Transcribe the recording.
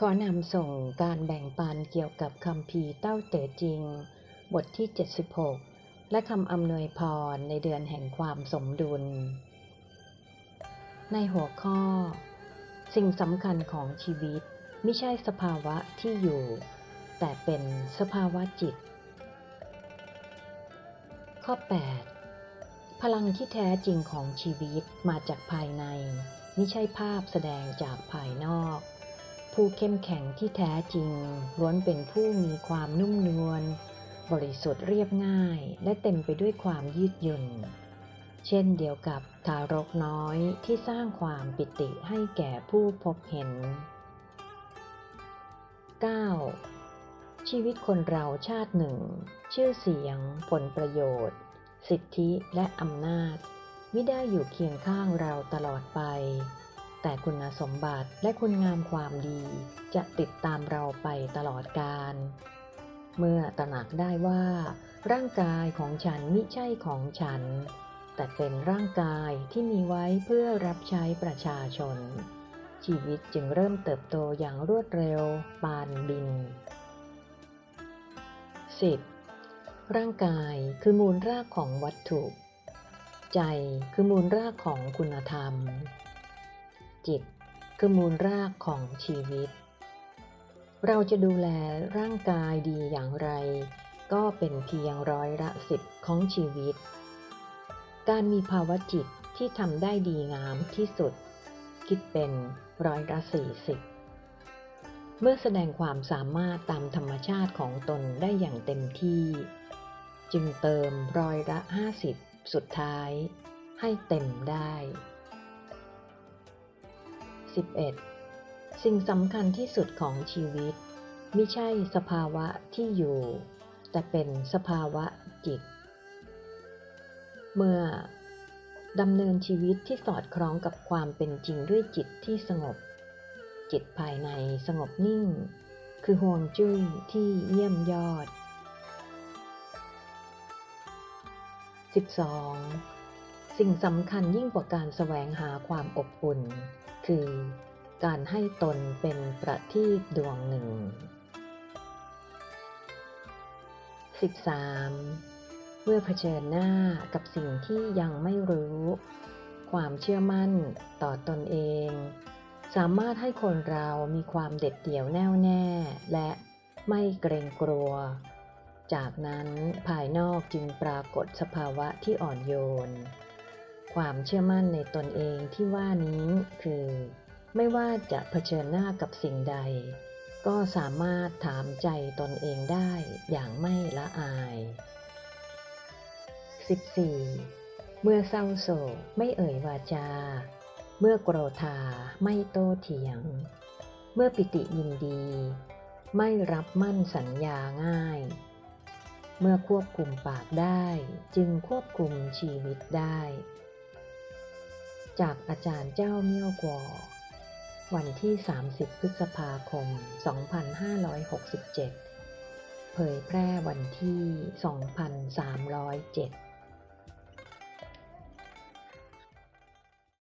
ขอนำส่งการแบ่งปันเกี่ยวกับคำพีเต้าเต๋อจริง บทที่ 76 และคำอำนวยพรในเดือนแห่งความสมดุล ในหัวข้อ สิ่งสำคัญของชีวิตไม่ใช่สภาวะที่อยู่ แต่เป็นสภาวะจิต ข้อ 8 พลังที่แท้จริงของชีวิตมาจากภายใน ไม่ใช่ภาพแสดงจากภายนอก ผู้เข้มแข็งที่แท้จริงล้วนเป็นผู้มีความนุ่มนวล บริสุทธิ์เรียบง่าย และเต็มไปด้วยความยืดหยุ่น เช่นเดียวกับทารกน้อยที่สร้างความปิติให้แก่ผู้พบเห็น 9. ชีวิตคนเราชาติหนึ่ง ชื่อเสียง ผลประโยชน์ สิทธิและอำนาจ ไม่ได้อยู่เคียงข้างเราตลอดไป แต่คุณสมบัติและคุณงามความดีจะติดตามเราไปตลอดกาล เมื่อตระหนักได้ว่า ร่างกายของฉันมิใช่ของฉัน แต่เป็นร่างกายที่มีไว้เพื่อรับใช้ประชาชน ชีวิตจึงเริ่มเติบโตอย่างรวดเร็วปานบิน 10. ร่างกายคือมูลรากของวัตถุ ใจคือมูลรากของคุณธรรม จิต คือมูลรากของชีวิต เราจะดูแลร่างกายดีอย่างไร ก็เป็นเพียงร้อยละสิบของชีวิต การมีภาวะจิตที่ทำได้ดีงามที่สุด คิดเป็นร้อยละสี่สิบเมื่อแสดงความสามารถตามธรรมชาติของตนได้อย่างเต็มที่ จึงเติมร้อยละห้าสิบสุดท้ายให้เต็มได้ 11. สิ่งสำคัญที่สุดของชีวิต ไม่ใช่สภาวะที่อยู่ แต่เป็นสภาวะจิต เมื่อดำเนินชีวิตที่สอดคล้องกับความเป็นจริงด้วยจิตที่สงบ จิตภายในสงบนิ่ง คือห่วงจุ้ยที่เยี่ยมยอด 12. สิ่งสำคัญยิ่งกว่าการแสวงหาความอบอุ่น คือการให้ตนเป็นประทีปดวงหนึ่ง 13. เมื่อเผชิญหน้ากับสิ่งที่ยังไม่รู้ ความเชื่อมั่นต่อตนเอง สามารถให้คนเรามีความเด็ดเดี่ยวแน่วแน่ และไม่เกรงกลัว จากนั้นภายนอกจึงปรากฏสภาวะที่อ่อนโยน ความเชื่อมั่นในตนเองที่ว่านี้คือ ไม่ว่าจะเผชิญหน้ากับสิ่งใด ก็สามารถถามใจตนเองได้อย่างไม่ละอาย 14. เมื่อเศร้าโศกไม่เอ่ยวาจา เมื่อโกรธาไม่โต้เถียง เมื่อปิติยินดี ไม่รับมั่นสัญญาง่าย เมื่อควบคุมปากได้จึงควบคุมชีวิตได้ จากอาจารย์เจ้าเมี่ยวกวอวันที่ 30 พฤษภาคม 2567 เผยแพร่วันที่ 2307